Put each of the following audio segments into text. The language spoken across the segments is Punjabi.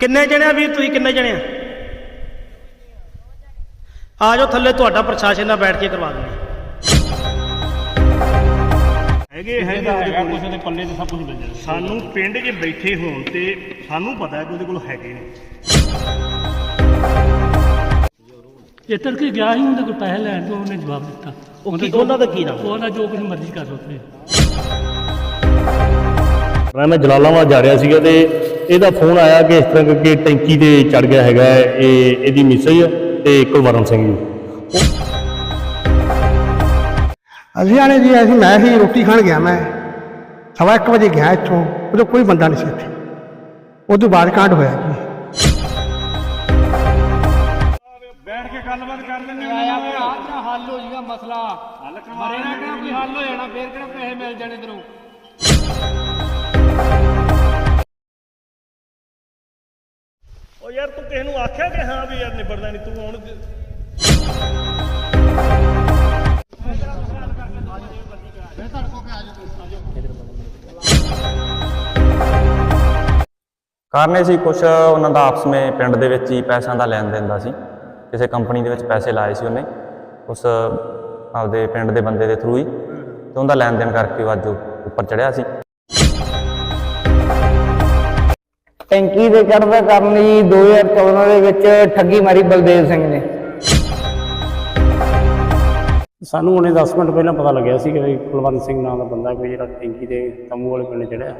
ਕਿੰਨੇ ਜਣੇ ਆ ਵੀਰ ਤੁਸੀਂ? ਕਿੰਨੇ ਜਣੇ ਆ? ਆ ਜਾਓ ਥੱਲੇ ਤੁਹਾਡਾ ਪ੍ਰਸ਼ਾਸਨ ਨਾਲ ਬੈਠ ਕੇ ਕਰਵਾ ਦਿੰਦੇ ਹੈਗੇ ਹੈਗੇ ਉਹਦੇ ਪੱਲੇ ਤੇ ਸਭ ਕੁਝ ਮਿਲ ਜਾਣਾ ਸਾਨੂੰ ਪਿੰਡ 'ਚ ਬੈਠੇ ਹੋਣ ਤੇ ਸਾਨੂੰ ਪਤਾ ਹੈ ਕਿ ਉਹਦੇ ਕੋਲ ਹੈਗੇ ਨੇ। ਇਹ ਤੜਕੇ ਗਿਆ ਸੀ ਉਹਦੇ ਕੋਲ ਪੈਸੇ ਲੈਣ ਤੋਂ ਉਹਨੇ ਜਵਾਬ ਦਿੱਤਾ। ਉਹ ਕੀ ਉਹਨਾਂ ਦਾ ਕੀ ਨਾਮ? ਉਹਨਾਂ ਜੋ ਕੁਝ ਮਰਜ਼ੀ ਕਰ ਲਓ ਤੁਸੀਂ ਮੈਂ ਜਲਾਲਾਬਾਦ ਜਾ ਰਿਹਾ ਸੀਗਾ ਤੇ ਇਹਦਾ ਫੋਨ ਆਇਆ ਕਿ ਇਸ ਤਰ੍ਹਾਂ ਕਰਕੇ ਟੈਂਕੀ ਤੇ ਚੜ ਗਿਆ ਹੈਗਾ ਇਹ ਇਹਦੀ ਮਿਸਜ ਤੇ ਕੁਲਵਰਨ ਸਿੰਘ ਜੀ। ਅਸੀਂ ਆਣੇ ਜੀ ਅਸੀਂ ਮੈਂ ਹੀ ਰੋਟੀ ਖਾਣ ਗਿਆ ਮੈਂ। ਸਵਾ ਇੱਕ ਵਜੇ ਗਿਆ ਇੱਥੋਂ ਉਦੋਂ ਕੋਈ ਬੰਦਾ ਨਹੀਂ ਸੀ ਇੱਥੇ। ਉਦੋਂ ਬਾਅਦ ਕਾਂਡ ਹੋਇਆ ਜੀ। ਬੈਠ ਕੇ ਗੱਲਬਾਤ ਕਰ ਲੈਂਦੇ ਆਇਆ ਤੇਰਾ ਹੱਲ ਹੋ ਜਾਊਗਾ ਮਸਲਾ। ਹੱਲ ਕਰਵਾ ਮਰੇ ਨਾ ਕਿਹੜਾ ਕੋਈ ਹੱਲ ਹੋ ਜਾਣਾ ਫੇਰ ਕਿਹੜਾ ਪੈਸੇ ਮਿਲ ਜਾਣੇ ਤੈਨੂੰ ਉਹ ਯਾਰ ਤੂੰ ਕਿਸੇ ਨੂੰ ਆਖਿਆ ਕਿ ਹਾਂ ਵੀ ਯਾਰ ਨਿਬੜਦਾ ਨਹੀਂ, ਤੂੰ ਹੁਣ ਕਾਰਨ ਇਹ ਸੀ ਕੁਝ ਉਹਨਾਂ ਦਾ ਆਪਸ ਵਿੱਚ ਪਿੰਡ ਦੇ ਵਿੱਚ ਹੀ ਪੈਸਿਆਂ ਦਾ ਲੈਣ ਦੇਣ ਦਾ ਸੀ। ਕਿਸੇ ਕੰਪਨੀ ਦੇ ਵਿੱਚ ਪੈਸੇ ਲਾਏ ਸੀ ਉਹਨੇ, ਉਸ ਆਪਦੇ ਪਿੰਡ ਦੇ ਬੰਦੇ ਦੇ ਥਰੂ ਹੀ। ਤੇ ਉਹਦਾ ਲੈਣ ਦੇਣ ਕਰਕੇ ਉਹ ਅੱਜ ਉੱਪਰ ਚੜਿਆ ਸੀ। ਟੈਂਕੀ ਦੇ ਚੜ੍ਹਦਾ ਕਾਰਨ ਜੀ 2014 ਦੇ ਵਿੱਚ ਠੱਗੀ ਮਾਰੀ ਬਲਦੇਵ ਸਿੰਘ ਨੇ। ਸਾਨੂੰ ਉਹਨੇ 10 ਮਿੰਟ ਪਹਿਲਾਂ ਪਤਾ ਲੱਗਿਆ ਸੀ ਕਿ ਵੀ ਕੁਲਵੰਤ ਸਿੰਘ ਨਾਮ ਦਾ ਬੰਦਾ ਕੋਈ ਜਿਹੜਾ ਟੈਂਕੀ ਦੇ ਤੰਬੂ ਵਾਲੇ ਪਿੰਡ ਚੜਿਆ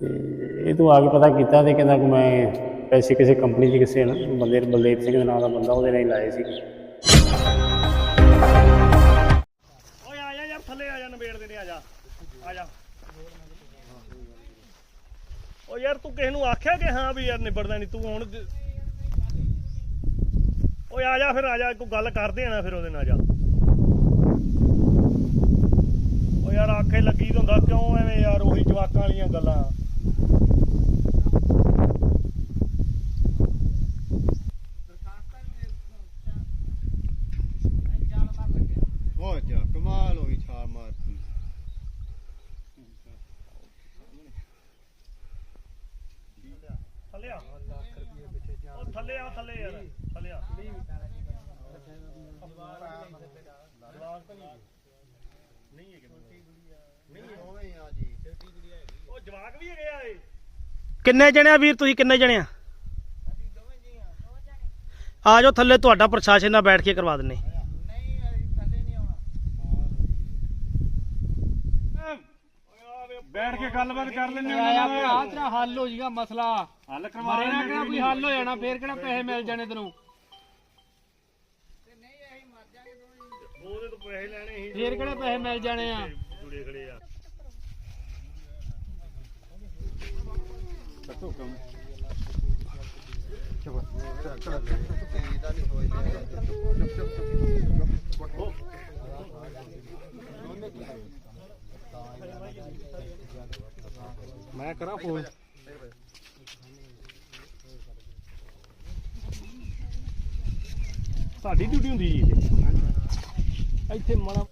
ਤੇ ਇਹ ਤੋਂ ਆ ਕੇ ਪਤਾ ਕੀਤਾ ਤੇ ਕਹਿੰਦਾ ਕਿ ਮੈਂ ਪੈਸੇ ਕਿਸੇ ਕੰਪਨੀ 'ਚ ਕਿਸੇ ਬੰਦੇ ਬਲਦੇਵ ਸਿੰਘ ਦੇ ਨਾਮ ਦਾ ਬੰਦਾ ਉਹਦੇ ਨਾਲ ਹੀ ਲਾਏ ਸੀ। ਉਹ ਯਾਰ ਤੂੰ ਕਿਸੇ ਨੂੰ ਆਖਿਆ ਕਿ ਹਾਂ ਵੀ ਯਾਰ ਨਿਬੜਦਾ ਨਹੀਂ ਤੂੰ ਹੁਣ ਓਏ ਆ ਜਾ ਫਿਰ, ਆ ਜਾ, ਕੋਈ ਗੱਲ ਕਰਦੇ ਆ ਨਾ ਫਿਰ ਉਹਦੇ ਨਾਲ ਜਾ। ਓ ਯਾਰ ਆਖੇ ਲੱਗੀ ਹੁੰਦਾ, ਕਿਉਂ ਐਵੇਂ ਯਾਰ ਉਹੀ ਜਵਾਕਾਂ ਵਾਲੀਆਂ ਗੱਲਾਂ ਹੋ ਜਾ ਕਮਾਲ ਹੋ ਗਈ ਛਾਲ ਮਾਰਤੀ ਥੱਲੇ ਆ ਉਹ ਥੱਲੇ ਆ ਥੱਲੇ ਯਾਰ ਥੱਲੇ ਆ ਉਹ ਜਵਾਕ ਵੀ ਹੈਗੇ ਆ ਇਹ। ਕਿੰਨੇ ਜਣੇ ਆ ਵੀਰ ਤੁਸੀਂ ਕਿੰਨੇ ਜਣੇ ਆ? ਆ। ਜਾਓ ਥੱਲੇ ਤੁਹਾਡਾ ਪ੍ਰਸ਼ਾਸਨ ਨਾਲ ਬੈਠ ਕੇ ਕਰਵਾ ਦਿੰਦੇ ਬੈਠ ਕੇ ਗੱਲਬਾਤ ਕਰ ਲੈਂਦੇ ਆਇਆ ਭਰਾ ਤੇਰਾ ਹੱਲ ਹੋ ਜਾਊਗਾ ਮਸਲਾ। ਹੱਲ ਕਰਵਾ ਮਰੇ ਨਾ ਕਿਹੜਾ ਕੋਈ ਹੱਲ ਹੋ ਜਾਣਾ ਫੇਰ ਕਿਹੜਾ ਪੈਸੇ ਮਿਲ ਜਾਣੇ ਤੈਨੂੰ। ਉਹਦੇ ਤੋਂ ਪੈਸੇ ਲੈਣੇ ਸੀ ਫੇਰ ਕਿਹੜੇ ਪੈਸੇ ਮਿਲ ਜਾਣੇ ਆ? ਖੜੇ ਆ। ਮੈਂ ਕਰਾਂ ਫੋਨ? ਤੁਹਾਡੀ ਡਿਊਟੀ ਹੁੰਦੀ ਜੀ? ਇੱਥੇ ਮਾੜਾ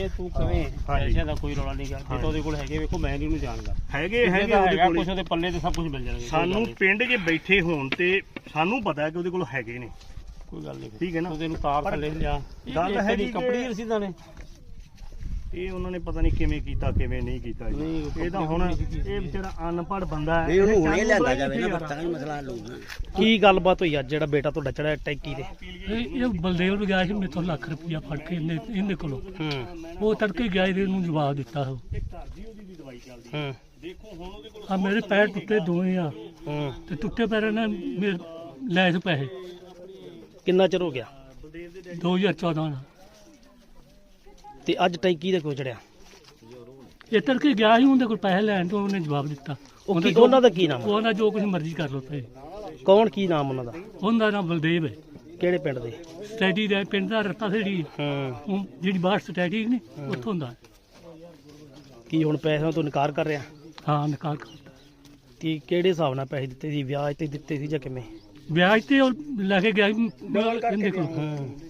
ਜਿਵੇਂ ਤੂੰ ਕਵੇਂ ਹਾਂਜੀ। ਪੈਸਿਆਂ ਦਾ ਕੋਈ ਰੌਲਾ ਨਹੀਂ ਗਾ ਜੇ ਤਾਂ ਉਹਦੇ ਕੋਲ ਹੈਗੇ ਵੇਖੋ ਮੈਂ ਨਹੀਂ ਉਹਨੂੰ ਜਾਣਦਾ। ਹੈਗੇ ਹੈਗੇ ਉਹਦੇ ਕੋਲ। ਕੁਛ ਉਹਦੇ ਪੱਲੇ ਤੇ ਸਭ ਕੁਝ ਮਿਲ ਜਾਣਾ ਸਾਨੂੰ ਪਿੰਡ 'ਚ ਬੈਠੇ ਹੋਣ ਤੇ ਸਾਨੂੰ ਪਤਾ ਹੈ ਕਿ ਉਹਦੇ ਕੋਲ ਹੈਗੇ ਨੇ। ਕੋਈ ਗੱਲ ਨਹੀਂ। ਠੀਕ ਹੈ ਨਾ? ਉਹਦੇ ਨੂੰ ਤਾਰ ਥੱਲੇ ਲਿਆ ਗੱਲ ਇਹ ਹੈਗੀ ਤੇਰੀ ਕੰਪਨੀ ਰਸੀਦਾਂ ਨੇ। ਇਹ ਉਹਨਾਂ ਨੇ ਪਤਾ ਨਹੀਂ ਕਿਵੇਂ ਕੀਤਾ ਕਿਵੇਂ ਨਹੀਂ ਕੀਤਾ ਨਹੀਂ, ਇਹ ਤਾਂ ਹੁਣ ਇਹ ਵਿਚਾਰਾ ਅਨਪੜ੍ਹ ਬੰਦਾ ਹੈ। ਇਹ ਉਹਨੂੰ ਇਹਨੇ ਹੁਣੇ ਲਿਆਂਦਾ ਜਾਵੇ ਨਾ ਬੱਤਾਂ ਦਾ ਮਸਲਾ ਲਊਗਾ ਕੀ ਗੱਲਬਾਤ ਹੋਈ ਅੱਜ ਜਿਹੜਾ ਬੇਟਾ ਤੁਹਾਡਾ ਚੜਿਆ ਟੈਂਕੀ ਤੇ? ਇਹ ਬਲਦੇਵ ਨੂੰ ਗਿਆ ਸੀ ਮੇਥੋਂ ਲੱਖ ਰੁਪਇਆ ਫੜ ਕੇ ਇਹਨੇ ਇਹਦੇ ਕੋਲੋਂ। ਹੂੰ। ਉਹ ਤੜਕੇ ਗਿਆ ਸੀ, ਇਹਨੂੰ ਜਵਾਬ ਦਿੱਤਾ ਉਹ। ਹੂੰ। ਆ ਮੇਰੇ ਪੈਰ ਟੁੱਟੇ ਦੋਵੇਂ ਆ। ਹੂੰ। ਤੇ ਟੁੱਟੇ ਪੈਰਾਂ ਨਾਲ ਮੇਰੇ ਲੈ ਸੀ ਪੈਸੇ। ਕਿੰਨਾ ਚਿਰ ਹੋ ਗਿਆ? 2014 ਨਾਲ ਤੇ ਅੱਜ ਟੈਂਕੀ ਤੇ ਕਿਉਂ ਚੜਿਆ। ਇਹ ਤੜਕੇ ਗਿਆ ਸੀ ਉਹਦੇ ਕੋਲ ਪੈਸੇ ਲੈਣ ਤੋਂ ਉਹਨੇ ਜਵਾਬ ਦਿੱਤਾ। ਉਹ ਕੀ ਉਹਨਾਂ ਦਾ ਕੀ ਨਾਮ ਉਹਨਾਂ ਜੋ ਕੁਝ ਮਰਜ਼ੀ ਕਰ ਲਓ ਤੁਸੀਂ। ਕੌਣ ਕੀ ਨਾਮ ਉਹਨਾਂ ਦਾ? ਉਹਦਾ ਨਾਮ ਬਲਦੇਵ ਹੈ। ਕਿਹੜੇ ਪਿੰਡ ਦੇ? ਸਟੈਡੀ ਦਾ ਪਿੰਡ ਦਾ ਰੱਤਾ ਸੇੜੀ ਹੂੰ। ਜਿਹੜੀ ਬਾਹਰ ਸਟੈਡੀ ਨੇ ਉੱਥੋਂ ਦਾ ਕੀ ਹੁਣ ਪੈਸਿਆਂ ਤੋਂ ਇਨਕਾਰ ਕਰ ਰਿਹਾ? ਹਾਂ ਨਿਕਾਲ ਕਰਤਾ ਕੀ ਕਿਹੜੇ ਹਿਸਾਬ ਨਾਲ ਪੈਸੇ ਦਿੱਤੇ ਸੀ? ਵਿਆਜ ਤੇ ਦਿੱਤੇ ਸੀ ਜਾਂ ਕਿਵੇਂ? ਵਿਆਜ ਤੇ ਉਹ ਲੈ ਕੇ ਗਿਆ ਸੀ। ਕੋਲ। ਹੂੰ।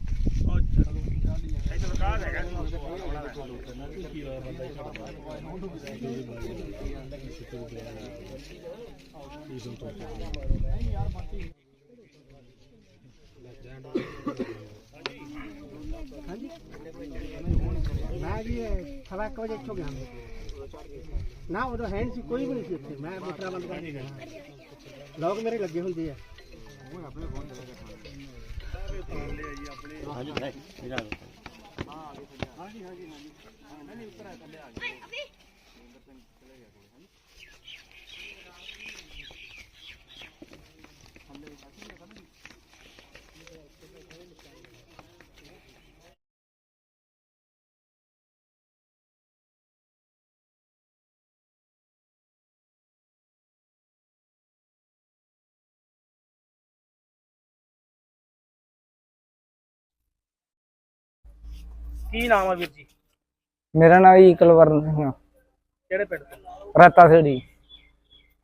ਮੈਂ ਜੀ ਸਵਾ 1 ਵਜੇ ਇੱਥੋਂ ਗਿਆ ਮੈਂ ਨਾ ਉਦੋਂ ਹੈ ਨਹੀਂ ਸੀ, ਕੋਈ ਵੀ ਨਹੀਂ ਸੀ ਇੱਥੇ ਮੈਂ ਮੋਟਰਾਂ ਬੰਦ ਕਰਕੇ ਗਿਆ ਲੋਕ ਮੇਰੇ ਲੱਗੇ ਹੁੰਦੇ ਆ। ਹਾਂਜੀ ਹਾਂਜੀ। ਹਾਂਜੀ ਹਾਂਜੀ ਹਾਂਜੀ। ਹਾਂਜੀ ਉੱਪਰ ਆ ਥੱਲੇ ਆ ਗਏ। ਕੀ ਨਾਮ ਆ ਵੀਰ ਜੀ? ਮੇਰਾ ਨਾਮ ਜੀ ਕੁਲਵਰਨ ਸਿੰਘ ਆ, ਕਿਹੜੇ ਪਿੰਡ ਤੋਂ? ਰਾਤਾ ਸੇੜੀ।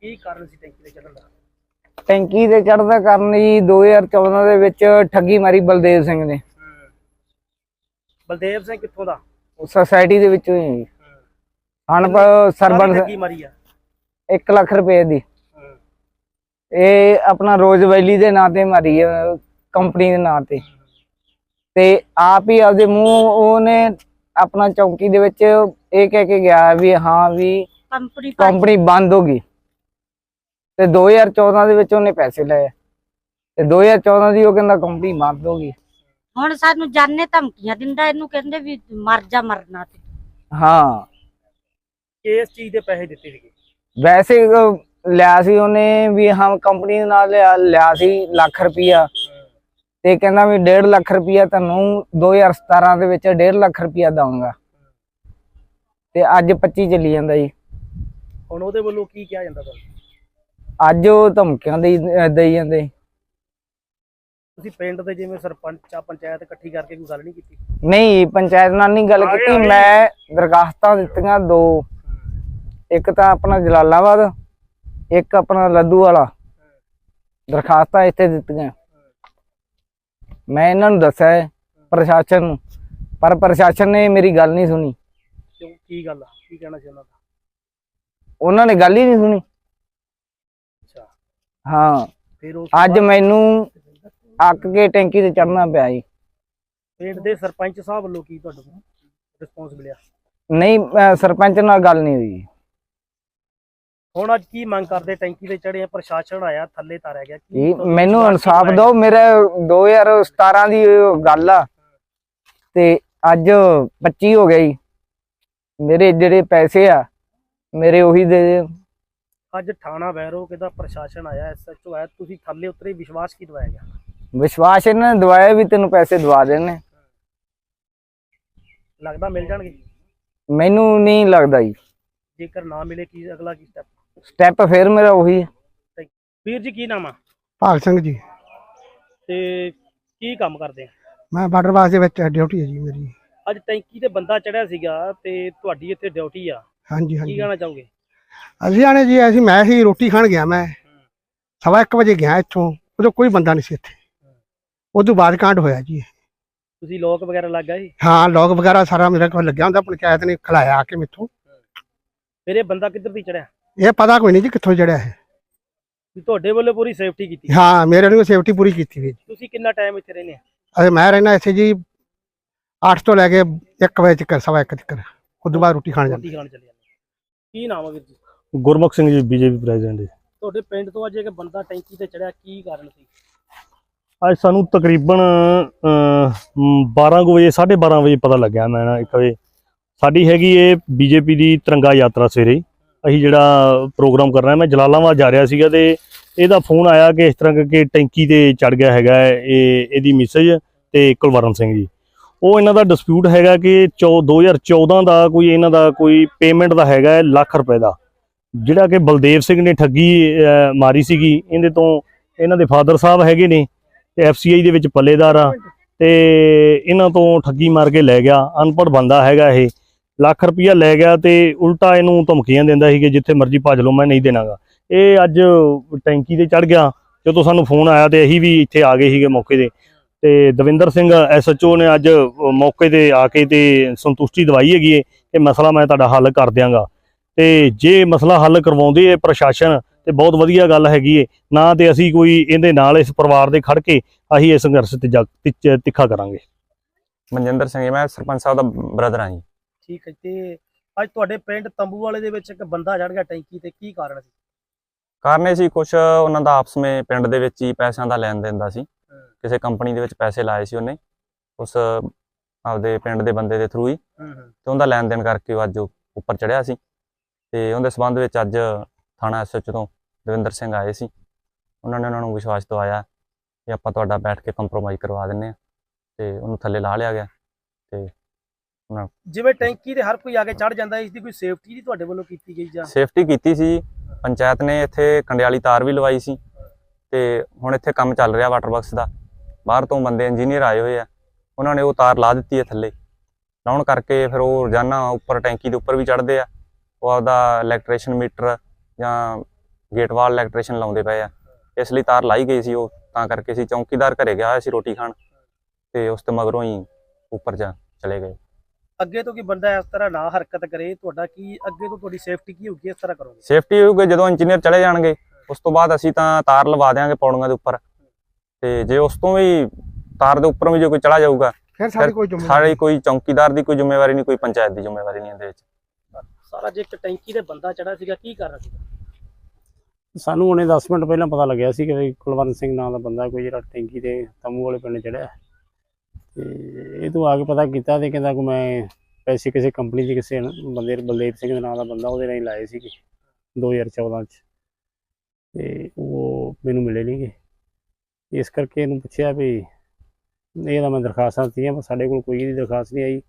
ਕੀ ਕਾਰਨ ਸੀ ਟੈਂਕੀ ਦੇ ਚੱਲਣ ਦਾ? ਟੈਂਕੀ ਤੇ ਚੜਦਾ ਕਾਰਨ ਜੀ 2014 ਦੇ ਵਿੱਚ ਠੱਗੀ ਮਾਰੀ ਬਲਦੇਵ ਸਿੰਘ ਨੇ। ਬਲਦੇਵ ਸਿੰਘ ਕਿੱਥੋਂ ਦਾ? ਸੁਸਾਇਟੀ ਦੇ ਵਿੱਚੋਂ ਹੀ ਅਣਪ ਸਰਬਣ ਠੱਗੀ ਮਾਰੀ ਆ? 1 ਲੱਖ ਰੁਪਏ ਦੀ। ਇਹ ਆਪਣਾ ਰੋਜ਼ ਵੈਲੀ ਦੇ ਨਾਂ ਤੇ ਮਾਰੀ ਹੈ ਕੰਪਨੀ ਦੇ ਨਾਂ ਤੇ। ਤੇ ਆਪ ਹੀ ਆਪਦੇ ਮੂੰਹ ਉਹਨੇ ਆਪਣਾ ਚੌਂਕੀ ਦੇ ਵਿੱਚ ਇਹ ਕਹਿ ਕੇ ਗਿਆ ਵੀ ਹਾਂ ਵੀ ਕੰਪਨੀ ਕੰਪਨੀ ਬੰਦ ਹੋ ਗਈ। ਤੇ 2014 ਦੇ ਵਿੱਚ ਉਹਨੇ ਪੈਸੇ ਲਏ। ਤੇ 2014 ਦੀ ਉਹ ਕਹਿੰਦਾ ਕੰਪਨੀ ਬੰਦ ਹੋ ਗਈ। ਹੁਣ ਸਾਨੂੰ ਜਾਣੇ ਧਮਕੀਆਂ ਦਿੰਦਾ ਇਹਨੂੰ ਕਹਿੰਦੇ ਵੀ ਮਰ ਜਾ ਮਰਨਾ ਤੇ। ਹਾਂ। ਕਿਸ ਚੀਜ਼ ਦੇ ਪੈਸੇ ਦਿੱਤੇ ਸੀਗੇ? ਵੈਸੇ ਲਿਆ ਸੀ ਉਹਨੇ ਵੀ ਹਾਂ ਕੰਪਨੀ ਦੇ ਨਾਲ ਲਿਆ ਲਿਆ ਸੀ ਲੱਖ ਰੁਪਈਆ। ਤੇ ਕਹਿੰਦਾ ਵੀ 1.5 ਲੱਖ ਰੁਪਈਆ ਤੁਹਾਨੂੰ 2017 ਦੇ ਵਿੱਚ 1.5 ਲੱਖ ਰੁਪਈਆ ਦਊਂਗਾ। ਤੇ ਅੱਜ 25 ਚੱਲੀ ਜਾਂਦਾ ਜੀ। ਹੁਣ ਉਹਦੇ ਵੱਲੋਂ ਕੀ ਕਿਹਾ ਜਾਂਦਾ ਤੁਹਾਨੂੰ? ਅੱਜ ਉਹ ਧਮਕੀਆਂ ਅਹ ਦੇਈ ਜਾਂਦੇ। ਤੁਸੀਂ ਪਿੰਡ ਦੇ ਜਿਵੇਂ ਸਰਪੰਚ ਆ ਪੰਚਾਇਤ ਇਕੱਠੀ ਕਰਕੇ ਕੋਈ ਗੱਲ ਨਹੀਂ ਕੀਤੀ? ਨਹੀਂ ਪੰਚਾਇਤ ਨਾਲ ਨਹੀਂ ਗੱਲ ਕੀਤੀ। ਮੈਂ ਦਰਖਾਸਤਾਂ ਦਿੱਤੀਆਂ ਦੋ। ਇੱਕ ਤਾਂ ਆਪਣਾ ਜਲਾਲਾਬਾਦ ਇੱਕ ਆਪਣਾ ਲੱਦੂ ਵਾਲਾ। ਦਰਖਾਸਤਾਂ ਇੱਥੇ ਦਿੱਤੀਆਂ। ਮੈਂ ਇਹਨਾਂ ਨੂੰ ਦੱਸਿਆ ਹੈ, ਪ੍ਰਸ਼ਾਸਨ ਨੂੰ ਪਰ ਪ੍ਰਸ਼ਾਸਨ ਨੇ ਮੇਰੀ ਗੱਲ ਨਹੀਂ ਸੁਣੀ। ਕਿਉਂ? ਕੀ ਗੱਲ ਆ? ਕੀ ਕਹਿਣਾ ਸੀ ਉਹਨਾਂ ਦਾ? ਉਹਨਾਂ ਨੇ ਗੱਲ ਹੀ ਨਹੀਂ ਸੁਣੀ। ਅੱਛਾ। ਹਾਂ। ਫਿਰ ਉਸ ਅੱਜ ਮੈਨੂੰ ਅੱਕ ਕੇ ਟੈਂਕੀ ਤੇ ਚੜਨਾ ਪਿਆ ਜੀ। ਪਿੰਡ ਦੇ ਸਰਪੰਚ ਸਾਹਿਬ ਵੱਲੋਂ ਕੀ ਤੁਹਾਡੇ ਕੋਲ ਰਿਸਪੌਂਸ ਮਿਲਿਆ? ਨਹੀਂ ਅਹ ਸਰਪੰਚ ਨਾਲ ਗੱਲ ਨਹੀਂ ਹੋਈ। ਹੁਣ ਅੱਜ ਕੀ ਮੰਗ ਕਰਦੇ? ਟੈਂਕੀ ਤੇ ਚੜੇ ਆ ਪ੍ਰਸ਼ਾਸਨ ਆਇਆ ਥੱਲੇ ਤਾਰਿਆ ਗਿਆ। ਕੀ ਜੀ ਮੈਨੂੰ ਇਨਸਾਫ ਦਿਓ ਮੇਰੇ 2017 ਦੀ ਗੱਲ ਆ। ਤੇ ਅੱਜ 25 ਹੋ ਗਈ। ਮੇਰੇ ਜਿਹੜੇ ਪੈਸੇ ਆ ਮੇਰੇ ਉਹੀ ਦੇ। ਅੱਜ ਥਾਣਾ ਵੈਰੋ ਕਿਦਾ ਪ੍ਰਸ਼ਾਸਨ ਆਇਆ ਐਸਐਚਓ ਆਇਆ ਤੁਸੀਂ ਥੱਲੇ ਉਤਰੇ ਵਿਸ਼ਵਾਸ ਕੀ ਦਵਾਇਆ ਗਿਆ? ਵਿਸ਼ਵਾਸ ਇਹਨਾਂ ਨੇ ਦਵਾਇਆ ਵੀ ਤੈਨੂੰ ਪੈਸੇ ਦਵਾ ਦੇਣੇ। ਲੱਗਦਾ ਮਿਲ ਜਾਣਗੇ? ਮੈਨੂੰ ਨਹੀਂ ਲੱਗਦਾ ਜੀ। ਜੇਕਰ ਨਾ ਮਿਲੇ ਕੀ ਅਗਲਾ ਕੀ ਸਟੈਪ ਸਟੈਪ ਫਿਰ ਮੇਰਾ ਉਹੀ ਹੈ। ਵੀਰ ਜੀ ਕੀ ਨਾਮ ਆ? ਭਾਗ ਸਿੰਘ ਜੀ। ਤੇ ਕੀ ਕੰਮ ਕਰਦੇ ਆ? ਮੈਂ ਬਾਰਡਰ ਬਾਸ ਦੇ ਵਿੱਚ ਡਿਊਟੀ ਹੈ ਜੀ ਮੇਰੀ। ਅੱਜ ਟੈਂਕੀ ਤੇ ਬੰਦਾ ਚੜਿਆ ਸੀਗਾ ਤੇ ਤੁਹਾਡੀ ਇੱਥੇ ਡਿਊਟੀ ਆ। ਹਾਂਜੀ ਕੀ ਹਾਂਜੀ। ਕਹਿਣਾ ਚਾਹੋਗੇ? ਅਸੀਂ ਆਣੇ ਜੀ ਅਸੀਂ ਮੈਂ ਹੀ ਰੋਟੀ ਖਾਣ ਗਿਆ ਮੈਂ। ਸਵਾ 1 ਵਜੇ ਗਿਆ ਇੱਥੋਂ ਉਦੋਂ ਕੋਈ ਬੰਦਾ ਨਹੀਂ ਸੀ ਇੱਥੇ। ਉਦੋਂ ਬਾਅਦ ਕਾਂਡ ਹੋਇਆ ਜੀ। ਤੁਸੀਂ ਲੋਕ ਵਗੈਰਾ ਲੱਗ ਗਏ? ਹਾਂ ਲੋਕ ਵਗੈਰਾ ਸਾਰਾ ਮੇਰੇ ਕੋਲ ਲੱਗਿਆ ਹੁੰਦਾ ਪੰਚਾਇਤ ਨੇ ਖਿਲਾਇਆ ਆ ਕੇ ਮੇਥੋਂ। ਫਿਰ ਇਹ ਬੰਦਾ ਕਿੱਧਰ ਦੀ ਚੜਿਆ? ਇਹ ਪਤਾ ਕੋਈ ਨਹੀਂ ਜੀ ਕਿੱਥੋਂ ਜੜਿਆ ਹੈ ਵੀ ਤੁਹਾਡੇ ਵੱਲੋਂ ਪੂਰੀ ਸੇਫਟੀ ਕੀਤੀ। ਹਾਂ ਮੇਰੇ ਨੂੰ ਸੇਫਟੀ ਪੂਰੀ ਕੀਤੀ ਵੀ। ਤੁਸੀਂ ਕਿੰਨਾ ਟਾਈਮ ਇੱਥੇ ਰਹਿੰਦੇ ਆ? ਅਰੇ ਮੈਂ ਰਹਿਣਾ ਇੱਥੇ ਜੀ 8 ਤੋਂ ਲੈ ਕੇ 1 ਵਜੇ ਤੱਕ ਸਵਾ 1 ਤੱਕ। ਉਦੋਂ ਬਾਅਦ ਰੋਟੀ ਖਾਣ ਰੋਟੀ ਜਾਂਦੇ ਖਾਣ ਚੱਲੇ ਜਾਂਦੇ ਕੀ ਨਾਮ ਆ ਵੀਰ ਜੀ? ਗੁਰਮੁਖ ਸਿੰਘ ਜੀ ਬੀਜੇਪੀ ਪ੍ਰੈਜ਼ੀਡੈਂਟ ਤੁਹਾਡੇ ਪਿੰਡ ਤੋਂ ਅੱਜ ਇੱਕ ਬੰਦਾ ਟੈਂਕੀ ਤੇ ਚੜਿਆ ਕੀ ਕਾਰਨ ਸੀ? ਅੱਜ ਸਾਨੂੰ ਤਕਰੀਬਨ ਅਹ, ਮ, 12 ਕੁ ਵਜੇ 12:30 ਵਜੇ ਪਤਾ ਲੱਗਿਆ ਮੈਂ ਨਾ ਇੱਕ ਵਜੇ। ਸਾਡੀ ਹੈਗੀ ਇਹ ਬੀਜੇਪੀ ਦੀ ਤਿਰੰਗਾ ਯਾਤਰਾ ਸਵੇਰੇ। ਅਸੀਂ ਜਿਹੜਾ ਪ੍ਰੋਗਰਾਮ ਕਰਨਾ ਮੈਂ ਜਲਾਲਾਬਾਦ ਜਾ ਰਿਹਾ ਸੀਗਾ ਤੇ ਇਹਦਾ ਫੋਨ ਆਇਆ ਕਿ ਇਸ ਤਰ੍ਹਾਂ ਕਰਕੇ ਟੈਂਕੀ ਤੇ ਚੜ ਗਿਆ ਹੈਗਾ ਇਹ, ਇਹਦੀ ਮੈਸੇਜ ਤੇ ਕੁਲਵਰਨ ਸਿੰਘ ਜੀ। ਉਹ ਇਹਨਾਂ ਦਾ ਡਿਸਪਿਊਟ ਹੈਗਾ ਕਿ ਚੌ- 2014 ਦਾ ਕੋਈ ਇਹਨਾਂ ਦਾ ਕੋਈ ਪੇਮੈਂਟ ਦਾ ਹੈਗਾ ਹੈ ਲੱਖ ਰੁਪਏ ਦਾ। ਜਿਹੜਾ ਕਿ ਬਲਦੇਵ ਸਿੰਘ ਨੇ ਠੱਗੀ ਮਾਰੀ ਸੀਗੀ, ਇਹਦੇ ਤੋਂ ਇਹਨਾਂ ਦੇ ਫਾਦਰ ਸਾਹਿਬ ਹੈਗੇ ਨੇ, ਤੇ ਐਫਸੀਆਈ ਦੇ ਵਿੱਚ ਪੱਲੇਦਾਰ ਆ, ਤੇ ਇਹਨਾਂ ਤੋਂ ਠੱਗੀ ਮਾਰ ਕੇ ਲੈ ਗਿਆ, ਅਨਪੜ੍ਹ ਬੰਦਾ ਹੈਗਾ ਇਹ। ਲੱਖ ਰੁਪਈਆ ਲੈ ਗਿਆ ਤੇ ਉਲਟਾ ਇਹਨੂੰ ਧਮਕੀਆਂ ਦਿੰਦਾ ਸੀ ਕਿ ਜਿੱਥੇ ਮਰਜ਼ੀ ਭੱਜ ਲਓ, ਮੈਂ ਨਹੀਂ ਦੇਣਾਗਾ। ਇਹ ਅੱਜ ਟੈਂਕੀ ਤੇ ਚੜ ਗਿਆ, ਜਦੋਂ ਸਾਨੂੰ ਫੋਨ ਆਇਆ ਤੇ ਅਸੀਂ ਵੀ ਇੱਥੇ ਆ ਗਏ ਸੀਗੇ ਮੌਕੇ ਤੇ। ਤੇ ਦਵਿੰਦਰ ਸਿੰਘ ਐਸਐਚਓ ਨੇ ਅੱਜ ਮੌਕੇ ਤੇ ਆ ਕੇ ਤੇ ਸੰਤੁਸ਼ਟੀ ਦਵਾਈ ਹੈਗੀ ਏ ਕਿ ਮਸਲਾ ਮੈਂ ਤੁਹਾਡਾ ਹੱਲ ਕਰ ਦਿਆਂਗਾ। ਤੇ ਜੇ ਮਸਲਾ ਹੱਲ ਕਰਵਾਉਂਦੇ ਏ ਪ੍ਰਸ਼ਾਸਨ, ਤੇ ਬਹੁਤ ਵਧੀਆ ਗੱਲ ਹੈਗੀ ਏ। ਨਾ ਤੇ ਅਸੀਂ ਕੋਈ ਇਹਦੇ ਨਾਲ ਇਸ ਪਰਿਵਾਰ ਦੇ ਖੜ ਕੇ ਅਸੀਂ ਇਹ ਸੰਘਰਸ਼ ਤੇ ਜਾ- ਤਿੱਖਾ ਕਰਾਂਗੇ। ਮਨਜਿੰਦਰ ਸਿੰਘ ਮੈਂ ਸਰਪੰਚ ਸਾਹਿਬ ਦਾ ਬ੍ਰਦਰ ਹਾਂ ਜੀ। ਠੀਕ ਹੈ ਤੇ ਅੱਜ ਤੁਹਾਡੇ ਪਿੰਡ ਤੰਬੂ ਵਾਲੇ ਦੇ ਵਿੱਚ ਇੱਕ ਬੰਦਾ ਚੜ ਗਿਆ ਟੈਂਕੀ ਤੇ ਕੀ ਕਾਰਨ ਸੀ? ਕਾਰਨ ਇਹ ਸੀ ਕੁਝ ਉਹਨਾਂ ਦਾ ਆਪਸ ਵਿੱਚ ਪਿੰਡ ਦੇ ਵਿੱਚ ਹੀ ਪੈਸਿਆਂ ਦਾ ਲੈਣ ਦੇਣ ਦਾ ਸੀ। ਕਿਸੇ ਕੰਪਨੀ ਦੇ ਵਿੱਚ ਪੈਸੇ ਲਾਏ ਸੀ ਉਹਨੇ ਉਸ ਆਪਦੇ ਪਿੰਡ ਦੇ ਬੰਦੇ ਦੇ ਥਰੂ ਹੀ। ਤੇ ਉਹਦਾ ਲੈਣ ਦੇਣ ਕਰਕੇ ਉਹ ਅੱਜ ਉੱਪਰ ਚੜਿਆ ਸੀ। ਤੇ ਉਹਦੇ ਸਬੰਧ ਵਿੱਚ ਅੱਜ ਥਾਣਾ ਐਸਐਚ ਤੋਂ ਦਵਿੰਦਰ ਸਿੰਘ ਆਏ ਸੀ। ਉਹਨਾਂ ਨੇ ਉਹਨਾਂ ਨੂੰ ਵਿਸ਼ਵਾਸ ਦਿਵਾਇਆ ਕਿ ਆਪਾਂ ਤੁਹਾਡਾ ਬੈਠ ਕੇ ਕੰਪਰੋਮਾਈਜ਼ ਕਰਵਾ ਦਿੰਨੇ ਆ ਤੇ ਉਹਨੂੰ ਥੱਲੇ ਲਾ ਲਿਆ ਗਿਆ। ਤੇ ਜਿਵੇਂ ਟੈਂਕੀ ਤੇ ਹਰ ਕੋਈ ਆ ਕੇ ਚੜ ਜਾਂਦਾ ਇਸ ਦੀ ਕੋਈ ਸੇਫਟੀ ਦੀ ਤੁਹਾਡੇ ਵੱਲੋਂ ਕੀਤੀ ਗਈ ਜਾਂ? ਸੇਫਟੀ ਕੀਤੀ ਸੀ ਪੰਚਾਇਤ ਨੇ ਇੱਥੇ ਕੰਡਿਆਲੀ ਤਾਰ ਵੀ ਲਵਾਈ ਸੀ ਤੇ ਹੁਣ ਇੱਥੇ ਕੰਮ ਚੱਲ ਰਿਹਾ ਵਾਟਰ ਬਾਕਸ ਦਾ। ਬਾਹਰ ਤੋਂ ਬੰਦੇ ਇੰਜੀਨੀਅਰ ਆਏ ਹੋਏ ਆ। ਉਹਨਾਂ ਨੇ ਉਹ ਤਾਰ ਲਾ ਦਿੱਤੀ ਹੈ ਥੱਲੇ। ਲਾਉਣ ਕਰਕੇ ਫਿਰ ਉਹ ਰੋਜ਼ਾਨਾ ਉੱਪਰ ਟੈਂਕੀ ਦੇ ਉੱਪਰ ਵੀ ਚੜ੍ਹਦੇ ਆ। ਉਹ ਆਪਦਾ ਇਲੈਕਟ੍ਰੀਸ਼ੀਅਨ ਮੀਟਰ ਜਾਂ ਗੇਟ ਵਾਲ ਇਲੈਕਟ੍ਰੀਸ਼ੀਅਨ ਲਾਉਂਦੇ ਪਏ ਆ। ਇਸ ਲਈ ਤਾਰ ਲਾਈ ਗਈ ਸੀ ਉਹ। ਤਾਂ ਕਰਕੇ ਸੀ ਚੌਂਕੀਦਾਰ ਘਰੇ ਗਿਆ ਹੋਇਆ ਸੀ ਰੋਟੀ ਖਾਣ। ਤੇ ਉਸ ਤੋਂ ਮਗਰੋਂ ਹੀ ਉੱਪਰ ਜਾ ਚਲੇ ਗਏ। ਅੱਗੇ ਤੋਂ ਕੀ ਬੰਦਾ ਇਸ ਤਰ੍ਹਾਂ ਨਾ ਹਰਕਤ ਕਰੇ? ਤੁਹਾਡਾ ਕੀ ਅੱਗੇ ਤੋਂ ਤੁਹਾਡੀ ਸੇਫਟੀ ਕੀ ਹੋਊਗੀ ਇਸ ਤਰ੍ਹਾਂ ਕਰੋਗੇ? ਸੇਫਟੀ ਹੋਊਗੀ ਜਦੋਂ ਇੰਜੀਨੀਅਰ ਚਲੇ ਜਾਣਗੇ। ਉਸ ਤੋਂ ਬਾਅਦ ਅਸੀਂ ਤਾਂ ਤਾਰ ਲਵਾ ਦੇਵਾਂਗੇ ਪੌੜੀਆਂ ਦੇ ਉੱਪਰ। ਤੇ ਜੇ ਉਸ ਤੋਂ ਵੀ ਤਾਰ ਦੇ ਉੱਪਰੋਂ ਵੀ ਜੇ ਕੋਈ ਚਲਾ ਜਾਊਗਾ ਫਿਰ ਸਾਡੀ ਕੋਈ ਜ਼ਿੰਮੇਵਾਰੀ ਸਾਡੀ ਕੋਈ ਚੌਂਕੀਦਾਰ ਦੀ ਕੋਈ ਜ਼ਿੰਮੇਵਾਰੀ ਨਹੀਂ ਕੋਈ ਪੰਚਾਇਤ ਦੀ ਜ਼ਿੰਮੇਵਾਰੀ ਨਹੀਂ ਇਹਦੇ ਵਿੱਚ। ਸਾਰਾ ਜੇ ਇੱਕ ਟੈਂਕੀ ਤੇ ਬੰਦਾ ਚੜਾ ਸੀਗਾ ਕੀ ਕਾਰਨ ਸੀ ਸਾਨੂੰ ਉਹਨੇ 10 ਮਿੰਟ ਪਹਿਲਾਂ ਪਤਾ ਲੱਗਿਆ ਸੀ ਕਿ ਕੁਲਵੰਤ ਸਿੰਘ ਨਾਂ ਦਾ ਬੰਦਾ ਕੋਈ ਜਿਹੜਾ ਟੈਂਕੀ ਤੇ ਤੰਮੂ ਵਾਲੇ ਪਿੰਡ ਚੜਿਆ ਤੇ ਇਹ ਤੋਂ ਆ ਕੇ ਪਤਾ ਕੀਤਾ ਤੇ ਕਹਿੰਦਾ ਕਿ ਮੈਂ ਪੈਸੇ ਕਿਸੇ ਕੰਪਨੀ ਦੇ ਕਿਸੇ ਬੰਦੇ ਬਲਦੇਵ ਸਿੰਘ ਦੇ ਨਾਂ ਦਾ ਬੰਦਾ ਉਹਦੇ ਨਾਲ ਲਾਏ ਸੀਗੇ 2014 ਚ। ਤੇ ਉਹ ਮੈਨੂੰ ਮਿਲੇ ਨਹੀਂਗੇ ਇਸ ਕਰਕੇ ਇਹਨੂੰ ਪੁੱਛਿਆ ਵੀ ਇਹਦਾ ਮੈਂ ਦਰਖਾਸਤਾਂ ਦਿੱਤੀਆਂ ਪਰ ਸਾਡੇ ਕੋਲ ਕੋਈ ਇਹਦੀ ਦਰਖਾਸਤ ਨਹੀਂ ਆਈ।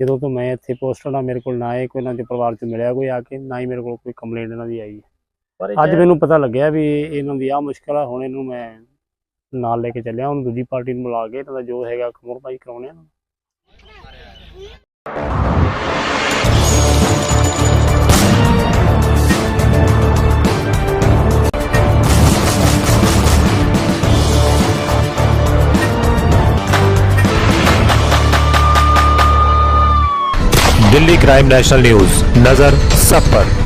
ਜਦੋਂ ਤੋਂ ਮੈਂ ਇੱਥੇ ਪੋਸਟਡ ਆ ਮੇਰੇ ਕੋਲ ਨਾ ਇਹ ਕੋਈ ਇਹਨਾਂ ਦੇ ਪਰਿਵਾਰ ਚ ਮਿਲਿਆ ਕੋਈ ਆ ਕੇ ਨਾ ਹੀ ਮੇਰੇ ਕੋਲ ਕੋਈ ਕੰਪਲੇਂਟ ਇਹਨਾਂ ਦੀ ਆਈ। ਪਰ ਅੱਜ ਮੈਨੂੰ ਪਤਾ ਲੱਗਿਆ ਵੀ ਇਹਨਾਂ ਦੀ ਆ ਮੁਸ਼ਕਲ ਆ ਹੁਣ ਇਹਨੂੰ ਮੈਂ ਨਾਲ ਲੈ ਕੇ ਚੱਲਿਆ ਹੁਣ ਦੂਜੀ ਪਾਰਟੀ ਨੂੰ ਮਿਲਾ ਕੇ ਇਹਨਾਂ ਦਾ ਜੋ ਹੈਗਾ ਕਮਰਪਾਈ ਕਰਾਉਣੇ ਆ दिल्ली क्राइम नेशनल न्यूज नजर सब पर